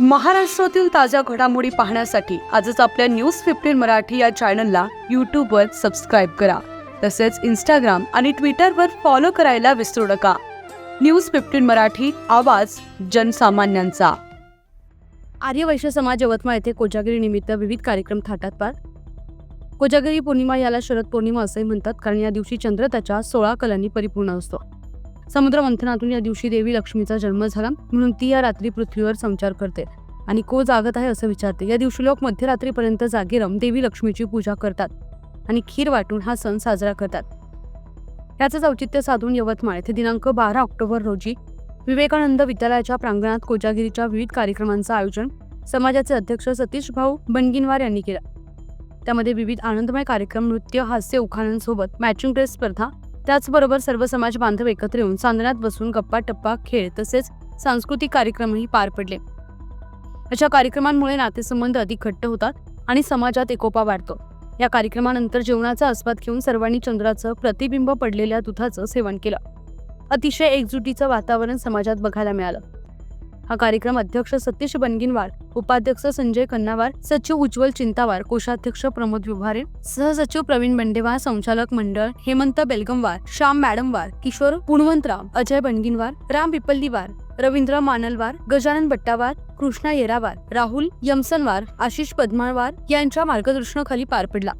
महाराष्ट्रातील ताज्या घडामोडी पाहण्यासाठी आजच आपल्या न्यूज फिफ्टीन मराठी या चॅनलला यूट्यूबवर सबस्क्राईब करा. तसेच इंस्टाग्राम आणि ट्विटरवर फॉलो करायला विसरू नका. न्यूज फिफ्टीन मराठी आवाज जनसामान्यांचा. आर्यवैश्य समाज यवतमाळ येथे कोजागिरी निमित्त विविध कार्यक्रम थाटात पार. कोजागिरी पौर्णिमा याला शरद पौर्णिमा असे म्हणतात कारण या दिवशी चंद्र त्याच्या सोळा कलांनी परिपूर्ण असतो. समुद्र मंथनातून या दिवशी देवी लक्ष्मीचा जन्म झाला. म्हणून ती या रात्री पृथ्वीवर संचार करते आणि को जागत आहे असं विचारते. या दिवशी लोक मध्यरात्रीपर्यंत जागे राहून देवी लक्ष्मीची पूजा करतात आणि खीर वाटून हा सण साजरा करतात. याचंच औचित्य साधून यवतमाळ येथे दिनांक बारा ऑक्टोबर रोजी विवेकानंद विद्यालयाच्या प्रांगणात कोजागिरीच्या विविध कार्यक्रमांचं आयोजन समाजाचे अध्यक्ष सतीश भाऊ बनगिनवार यांनी केलं. त्यामध्ये विविध आनंदमय कार्यक्रम नृत्य हास्य उखाणांसोबत मॅचिंग ड्रेस स्पर्धा त्याचबरोबर सर्व समाज बांधव एकत्र येऊन चांदण्यात बसून गप्पा टप्पा खेळ तसेच सांस्कृतिक कार्यक्रमही पार पडले. अशा कार्यक्रमांमुळे नातेसंबंध अधिक घट्ट होतात आणि समाजात एकोपा वाढतो. या कार्यक्रमानंतर जेवणाचा आस्वाद घेऊन सर्वांनी चंद्राचं प्रतिबिंब पडलेल्या दुधाचं सेवन केलं. अतिशय एकजुटीचं वातावरण समाजात बघायला मिळालं. हा कार्यक्रम अध्यक्ष सतीश बनगिनवार उपाध्यक्ष संजय खन्नावार सचिव उज्ज्वल चिंतावार कोषाध्यक्ष प्रमोद विभारे सहसचिव प्रवीण बंडेवार संचालक मंडळ हेमंत बेलगमवार श्याम मॅडमवार किशोर पुणवंतराव अजय बनगिनवार राम पिपल्लीवार रवींद्र मानलवार गजानन बट्टावार कृष्णा येरावार राहुल यमसनवार आशिष पद्मावार यांच्या मार्गदर्शनाखाली पार पडला.